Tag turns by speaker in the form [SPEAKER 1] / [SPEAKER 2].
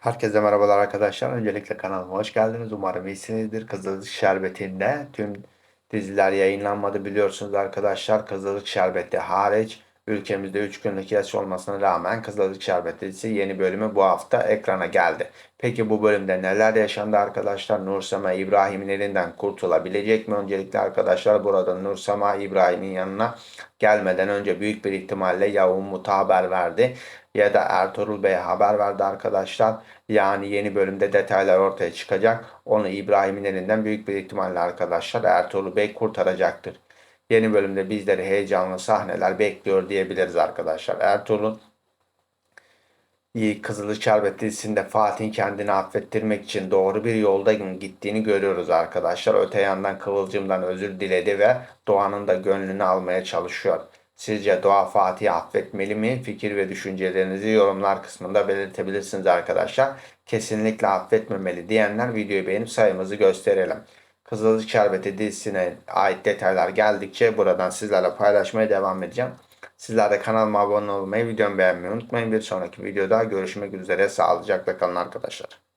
[SPEAKER 1] Herkese merhabalar arkadaşlar. Öncelikle kanalıma hoş geldiniz. Umarım iyisinizdir. Kızılcık Şerbeti'nde tüm diziler yayınlanmadı biliyorsunuz arkadaşlar. Kızılcık Şerbeti hariç ülkemizde 3 günlük yaş olmasına rağmen Kızılcık Şerbeti yeni bölümü bu hafta ekrana geldi. Peki bu bölümde neler yaşandı arkadaşlar? Nursema İbrahim'in elinden kurtulabilecek mi? Öncelikle arkadaşlar burada Nursema İbrahim'in yanına gelmeden önce büyük bir ihtimalle ya Umut'a haber verdi ya da Ertuğrul Bey'e haber verdi arkadaşlar. Yani yeni bölümde detaylar ortaya çıkacak. Onu İbrahim'in elinden büyük bir ihtimalle arkadaşlar Ertuğrul Bey kurtaracaktır. Yeni bölümde bizleri heyecanlı sahneler bekliyor diyebiliriz arkadaşlar. Ertuğrul iyi Kızılcık Şerbeti dizisinde Fatih'in kendini affettirmek için doğru bir yolda gittiğini görüyoruz arkadaşlar. Öte yandan Kıvılcım'dan özür diledi ve Doğan'ın da gönlünü almaya çalışıyor. Sizce Doğa Fatih'i affetmeli mi? Fikir ve düşüncelerinizi yorumlar kısmında belirtebilirsiniz arkadaşlar. Kesinlikle affetmemeli diyenler videoyu beğenip sayımızı gösterelim. Kızılcık Şerbeti dizisine ait detaylar geldikçe buradan sizlerle paylaşmaya devam edeceğim. Sizler de kanalıma abone olmayı, videomu beğenmeyi unutmayın. Bir sonraki videoda görüşmek üzere. Sağlıcakla kalın arkadaşlar.